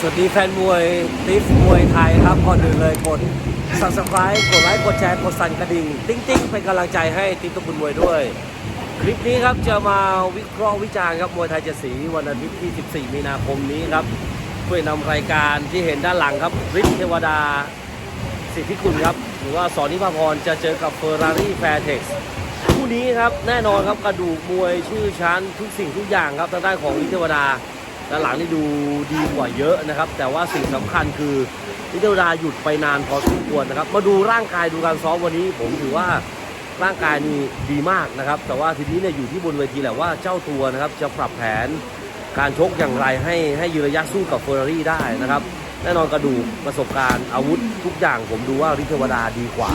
สวัสดีแฟนมวยติฟมวยไทยครับก่อนอื่นเลยกด subscribe กดไลค์ กดแชร์ กดสั่นกระดิ่ง ติ๊งติ๊งเป็นกำลังใจให้ติ๊กตะคุณมวยด้วย คลิปนี้ครับจะมาวิเคราะห์วิจารณ์ครับมวยไทยจะสีวันอาทิตย์ที่ 14 มีนาคมนี้ครับช่วยนำรายการที่เห็นด้านหลังครับฤทธิ์เทวดาสิทธิคุณครับ หรือว่าสอนนิพาพรจะเจอกับเฟอร์รารี่แฟร์เท็กซ์คู่นี้ครับแน่นอนครับกระดูกมวยชื่อชั้นทุกสิ่งทุกอย่างครับทางด้านของฤทธิ์เทวดา ด้านหลังนี่ดูดีกว่าเยอะนะครับ แต่ว่าสิ่งสำคัญคือฤทธิ์เทวดาหยุดไปนานพอสมควรนะครับ มาดูร่างกายดูการซ้อมวันนี้ ผมถือว่าร่างกายนี่ดีมากนะครับ แต่ว่าทีนี้เนี่ยอยู่ที่บนเวทีแหละว่าเจ้าตัวนะครับจะปรับแผนการชกอย่างไรให้ให้ยืนระยะสู้กับเฟอร์รารี่ได้นะครับแน่นอนกระดูกประสบการณ์อาวุธทุกอย่างผมดูว่าริเทวดาดีกว่า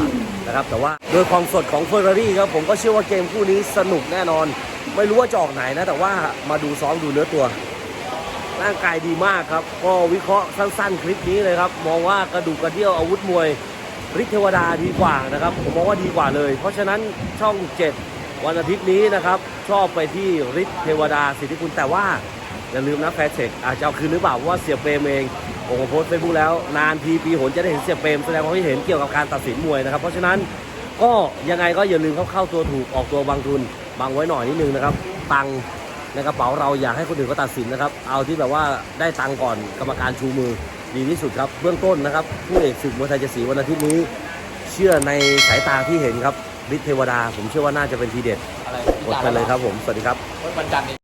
นะครับแต่ว่าโดยความสดของเฟอร์รารี่ครับผมก็เชื่อว่าเกมคู่นี้สนุกแน่นอน ไม่รู้ว่าจะออกไหนนะ แต่ว่ามาดูซ้อมดูเนื้อตัว ร่างกายดีมากครับ ก็วิเคราะห์สั้นๆ คลิปนี้เลยครับ มองว่ากระดูกกระเดี่ยวอาวุธมวยฤทธิ์เทวดาดีกว่านะครับ ผมมองว่าดีกว่าเลย เพราะฉะนั้นช่อง7วันอาทิตย์นี้นะครับ ชอบไปที่ฤทธิ์เทวดาสิทธิคุณแต่ว่าอย่าลืมนะแฟร์เทคอาจจะเอาคืนหรือเปล่าว่าเสียเปรมเองผมโพสต์เฟซบุ๊กแล้ว นานทีปีหนจะได้เห็นเสียเปรมแสดงความคิดเห็นเกี่ยวกับการตัดสินมวยนะครับ เพราะฉะนั้นก็ยังไงก็อย่าลืมเข้าเข้าตัวถูกออกตัวบางทุนบางไว้หน่อยนิดนึงนะครับ ตัง ในกระเป๋าเราอย่าให้คนอื่นเขาตัดสินนะครับ เอาที่แบบว่าได้ตังค์ก่อนกรรมการชูมือดีที่สุดครับ เบื้องต้นนะครับผู้เอกศึกมวยไทยจะสีวันอาทิตย์นี้ เชื่อในสายตาที่เห็นครับฤทธิ์เทวดา ผมเชื่อว่าน่าจะเป็นทีเด็ดอะไรกดไปเลยครับผมสวัสดีครับ วันจันทร์นี้